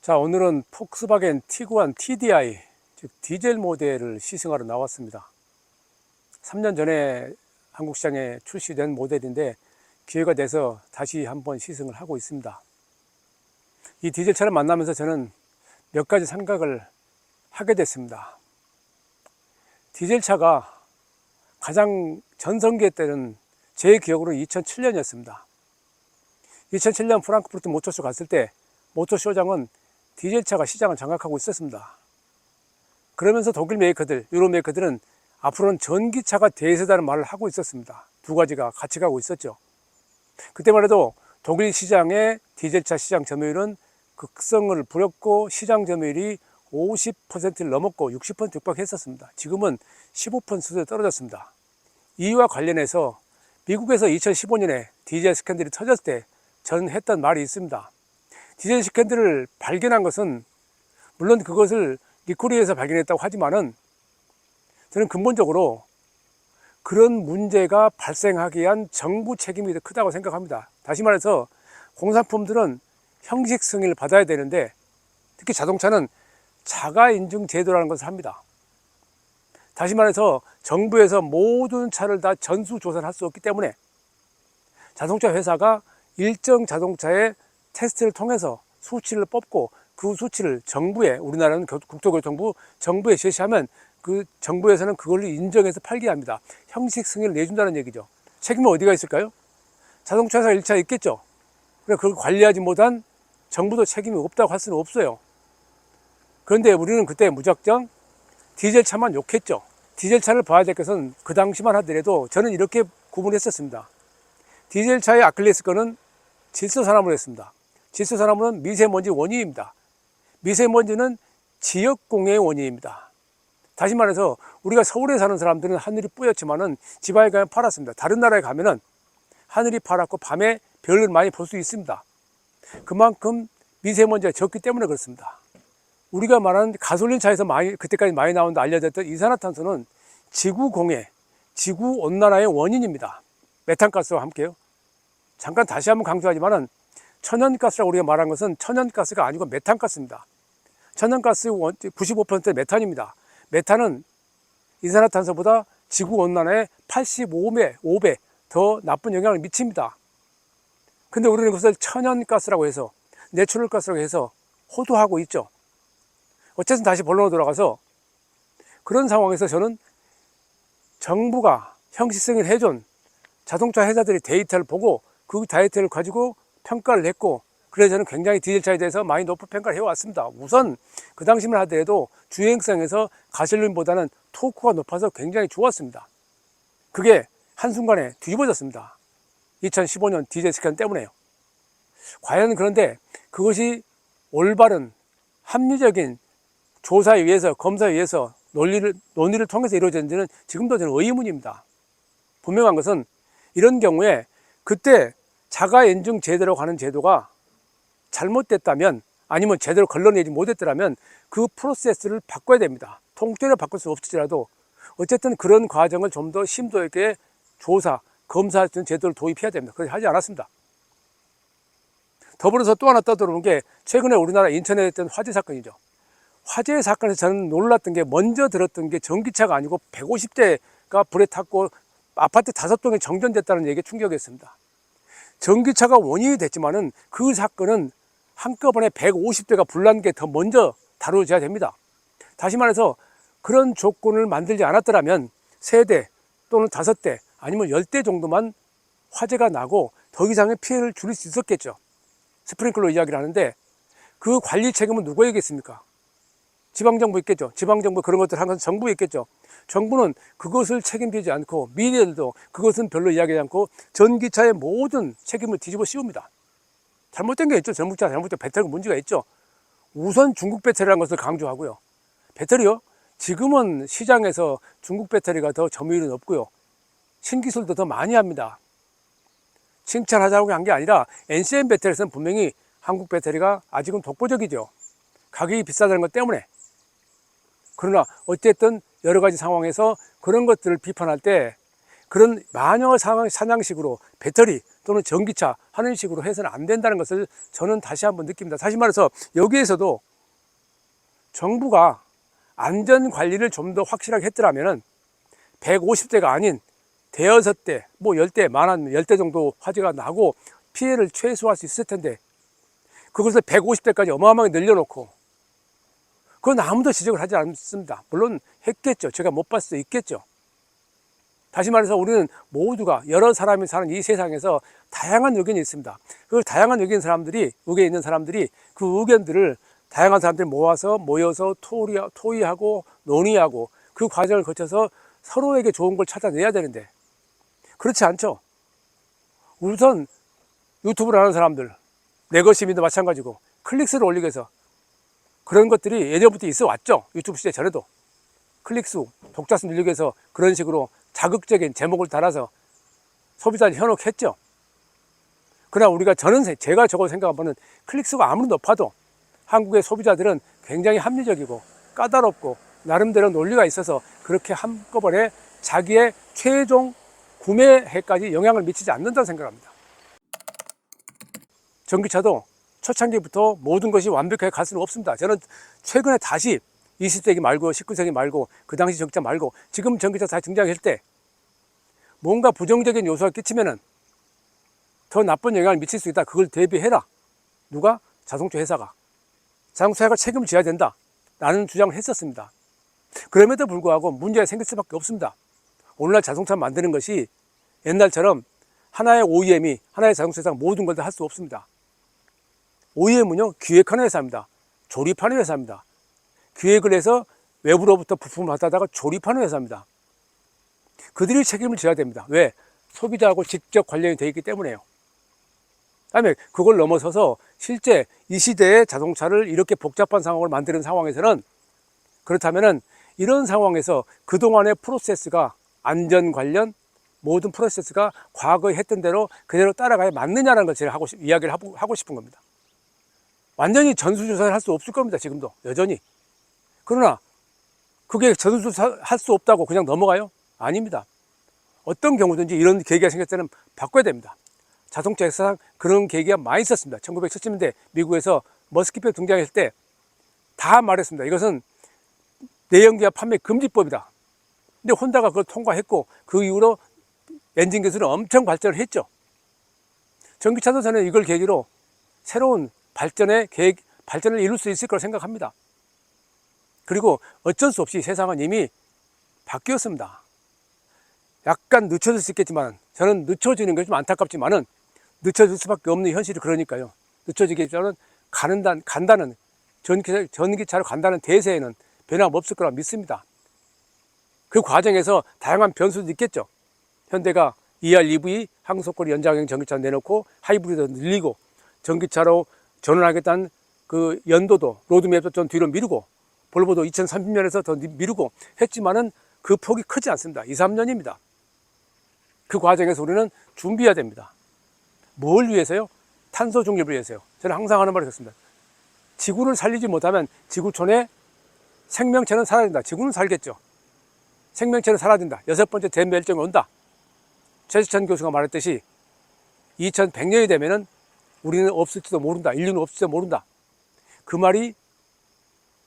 자, 오늘은 폭스바겐 티구안 TDI, 즉 디젤 모델을 시승하러 나왔습니다. 3년 전에 한국 시장에 출시된 모델인데 기회가 돼서 다시 한번 시승을 하고 있습니다. 이 디젤 차를 만나면서 저는 몇 가지 생각을 하게 됐습니다. 디젤 차가 가장 전성기 때는 제 기억으로 2007년이었습니다. 2007년 프랑크푸르트 모터쇼 갔을 때 모터쇼장은 디젤차가 시장을 장악하고 있었습니다. 그러면서 독일 메이커들, 유로 메이커들은 앞으로는 전기차가 대세다는 말을 하고 있었습니다. 두 가지가 같이 가고 있었죠. 그때만 해도 독일 시장의 디젤차 시장 점유율은 극성을 부렸고 시장 점유율이 50%를 넘었고 60% 육박했었습니다. 지금은 15% 수준에 떨어졌습니다. 이와 관련해서 미국에서 2015년에 디젤 스캔들이 터졌을 때 저는 했던 말이 있습니다. 디젤 스캔들을 발견한 것은 물론 그것을 리코리에서 발견했다고 하지만은 저는 근본적으로 그런 문제가 발생하기 위한 정부 책임이 더 크다고 생각합니다. 다시 말해서 공산품들은 형식 승인을 받아야 되는데 특히 자동차는 자가 인증 제도라는 것을 합니다. 다시 말해서 정부에서 모든 차를 다 전수 조사를 할 수 없기 때문에 자동차 회사가 일정 자동차의 테스트를 통해서 수치를 뽑고 그 수치를 정부에 우리나라는 교- 국토교통부 정부에 제시하면 그 정부에서는 그걸로 인정해서 팔게 합니다. 형식 승인을 내준다는 얘기죠. 책임은 어디가 있을까요? 자동차 회사 1차 있겠죠. 그래 그걸 관리하지 못한 정부도 책임이 없다고 할 수는 없어요. 그런데 우리는 그때 무작정 디젤 차만 욕했죠. 디젤 차를 봐야 될 것은 그 당시만 하더라도 저는 이렇게 구분했었습니다. 디젤 차의 아킬레스건은 질소산화물이었습니다. 질소산화물은 미세먼지 원인입니다. 미세먼지는 지역공해의 원인입니다. 다시 말해서 우리가 서울에 사는 사람들은 하늘이 뿌옇지만은 지방에 가면 파랗습니다. 다른 나라에 가면은 하늘이 파랗고 밤에 별을 많이 볼 수 있습니다. 그만큼 미세먼지가 적기 때문에 그렇습니다. 우리가 말하는 가솔린 차에서 많이 그때까지 많이 나온다 알려졌던 이산화탄소는 지구 공해, 지구 온난화의 원인입니다. 메탄가스와 함께요. 잠깐 다시 한번 강조하지만은 천연가스라고 우리가 말한 것은 천연가스가 아니고 메탄가스입니다. 천연가스 95% 메탄입니다. 메탄은 이산화탄소보다 지구 온난화에 85배, 5배 더 나쁜 영향을 미칩니다. 근데 우리는 그것을 천연가스라고 해서 내추럴가스라고 해서 호도하고 있죠. 어쨌든 다시 본론으로 돌아가서 그런 상황에서 저는 정부가 형식승인을 해준 자동차 회사들이 데이터를 보고 그 데이터를 가지고 평가를 했고 그래서 저는 굉장히 디젤차에 대해서 많이 높은 평가를 해왔습니다. 우선 그 당시만 하더라도 주행성에서 가솔린보다는 토크가 높아서 굉장히 좋았습니다. 그게 한순간에 뒤집어졌습니다. 2015년 디젤 스캔 때문에요. 과연 그런데 그것이 올바른 합리적인 조사에 의해서 검사에 의해서 논리를 논의를 통해서 이루어졌는지는 지금도 저는 의문입니다. 분명한 것은 이런 경우에 그때 자가 인증 제도라고 하는 제도가 잘못됐다면 아니면 제대로 걸러내지 못했더라면 그 프로세스를 바꿔야 됩니다. 통째로 바꿀 수 없을지라도 어쨌든 그런 과정을 좀 더 심도 있게 조사, 검사할 수 있는 제도를 도입해야 됩니다. 그렇게 하지 않았습니다. 더불어서 또 하나 떠들어오는 게 최근에 우리나라 인천에 했던 화재 사건이죠. 화재 사건에서 저는 놀랐던 게 먼저 들었던 게 전기차가 아니고 150대가 불에 탔고 아파트 다섯 동이 정전됐다는 얘기에 충격이었습니다. 전기차가 원인이 됐지만은 그 사건은 한꺼번에 150대가 불난 게 더 먼저 다루어져야 됩니다. 다시 말해서 그런 조건을 만들지 않았더라면 세대 또는 다섯 대 아니면 열 대 정도만 화재가 나고 더 이상의 피해를 줄일 수 있었겠죠. 스프링클러 이야기를 하는데 그 관리 책임은 누구에게 있습니까? 지방정부 있겠죠. 지방정부 그런 것들 한 것은 정부에 있겠죠. 정부는 그것을 책임지지 않고 미래들도 그것은 별로 이야기하지 않고 전기차의 모든 책임을 뒤집어 씌웁니다. 잘못된 게 있죠. 전기차 잘못된 배터리가 문제가 있죠. 우선 중국 배터리라는 것을 강조하고요. 배터리요? 지금은 시장에서 중국 배터리가 더 점유율이 높고요. 신기술도 더 많이 합니다. 칭찬하자고 한 게 아니라 NCM 배터리에서는 분명히 한국 배터리가 아직은 독보적이죠. 가격이 비싸다는 것 때문에. 그러나 어쨌든 여러 가지 상황에서 그런 것들을 비판할 때 그런 마녀 사냥식으로 배터리 또는 전기차 하는 식으로 해서는 안 된다는 것을 저는 다시 한번 느낍니다. 다시 말해서 여기에서도 정부가 안전 관리를 좀 더 확실하게 했더라면은 150대가 아닌 대여섯 대, 뭐 10대, 많으면 10대 정도 화재가 나고 피해를 최소화할 수 있을 텐데 그것을 150대까지 어마어마하게 늘려놓고 그건 아무도 지적을 하지 않습니다. 물론 했겠죠. 제가 못 봤을 수도 있겠죠. 다시 말해서 우리는 모두가 여러 사람이 사는 이 세상에서 다양한 의견이 있습니다. 그 다양한 의견 사람들이 의견 있는 사람들이 그 의견들을 다양한 사람들이 모아서 모여서 토의, 토의하고 논의하고 그 과정을 거쳐서 서로에게 좋은 걸 찾아내야 되는데 그렇지 않죠. 우선 유튜브를 하는 사람들 내 것이민도 마찬가지고 클릭수를 올리기 위해서 그런 것들이 예전부터 있어 왔죠. 유튜브 시대 전에도 클릭수, 독자수 늘리기 위해서 그런 식으로 자극적인 제목을 달아서 소비자를 현혹했죠. 그러나 우리가 저는 세- 제가 저걸 생각하면 클릭수가 아무리 높아도 한국의 소비자들은 굉장히 합리적이고 까다롭고 나름대로 논리가 있어서 그렇게 한꺼번에 자기의 최종 구매해까지 영향을 미치지 않는다고 생각합니다. 전기차도 초창기부터 모든 것이 완벽하게 갈 수는 없습니다. 저는 최근에 다시 20세기 말고 19세기 말고 그 당시 전기차 말고 지금 전기차 다시 등장했을 때 뭔가 부정적인 요소가 끼치면은 더 나쁜 영향을 미칠 수 있다. 그걸 대비해라. 누가? 자동차 회사가. 자동차 회사가 책임을 져야 된다. 라는 주장을 했었습니다. 그럼에도 불구하고 문제가 생길 수밖에 없습니다. 오늘날 자동차 만드는 것이 옛날처럼 하나의 OEM이 하나의 자동차 회사 모든 걸 다 할 수 없습니다. OEM은요, 기획하는 회사입니다. 조립하는 회사입니다. 기획을 해서 외부로부터 부품을 받아다가 조립하는 회사입니다. 그들이 책임을 져야 됩니다. 왜? 소비자하고 직접 관련이 되어 있기 때문에요. 다음에 그걸 넘어서서 실제 이 시대의 자동차를 이렇게 복잡한 상황을 만드는 상황에서는 그렇다면은 이런 상황에서 그동안의 프로세스가 안전 관련 모든 프로세스가 과거에 했던 대로 그대로 따라가야 맞느냐라는 걸 제가 하고 싶, 이야기를 하고, 하고 싶은 겁니다. 완전히 전수조사를 할 수 없을 겁니다. 지금도 여전히. 그러나 그게 전수조사 할 수 없다고 그냥 넘어가요? 아닙니다. 어떤 경우든지 이런 계기가 생겼을 때는 바꿔야 됩니다. 자동차 역사상 그런 계기가 많이 있었습니다. 1970년대 미국에서 머스키표 등장했을 때 다 말했습니다. 이것은 내연기관 판매 금지법이다. 근데 혼다가 그걸 통과했고 그 이후로 엔진 기술은 엄청 발전을 했죠. 전기차도 저는 이걸 계기로 새로운 발전의 계획, 발전을 이룰 수 있을 거라 생각합니다. 그리고 어쩔 수 없이 세상은 이미 바뀌었습니다. 약간 늦춰질 수 있겠지만 저는 늦춰지는 게 좀 안타깝지만은 늦춰질 수밖에 없는 현실이 그러니까요. 늦춰지겠지만은 가는 단, 간다는 전기차, 전기차로 간다는 대세에는 변함 없을 거라 믿습니다. 그 과정에서 다양한 변수도 있겠죠. 현대가 ER, EV, 항속거리 연장형 전기차 내놓고 하이브리드 늘리고 전기차로 전환하겠다는 그 연도도 로드맵도 좀 뒤로 미루고 볼보도 2030년에서 더 미루고 했지만은 그 폭이 크지 않습니다. 2, 3년입니다. 그 과정에서 우리는 준비해야 됩니다. 뭘 위해서요? 탄소 중립을 위해서요. 저는 항상 하는 말이 그렇습니다. 지구를 살리지 못하면 지구촌에 생명체는 사라진다. 지구는 살겠죠. 생명체는 사라진다. 여섯 번째 대멸종이 온다. 최수찬 교수가 말했듯이 2100년이 되면은 우리는 없을지도 모른다. 인류는 없을지도 모른다. 그 말이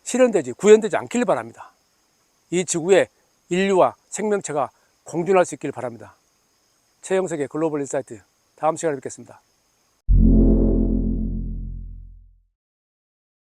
실현되지, 구현되지 않길 바랍니다. 이 지구에 인류와 생명체가 공존할 수 있길 바랍니다. 최영석의 글로벌 인사이트. 다음 시간에 뵙겠습니다.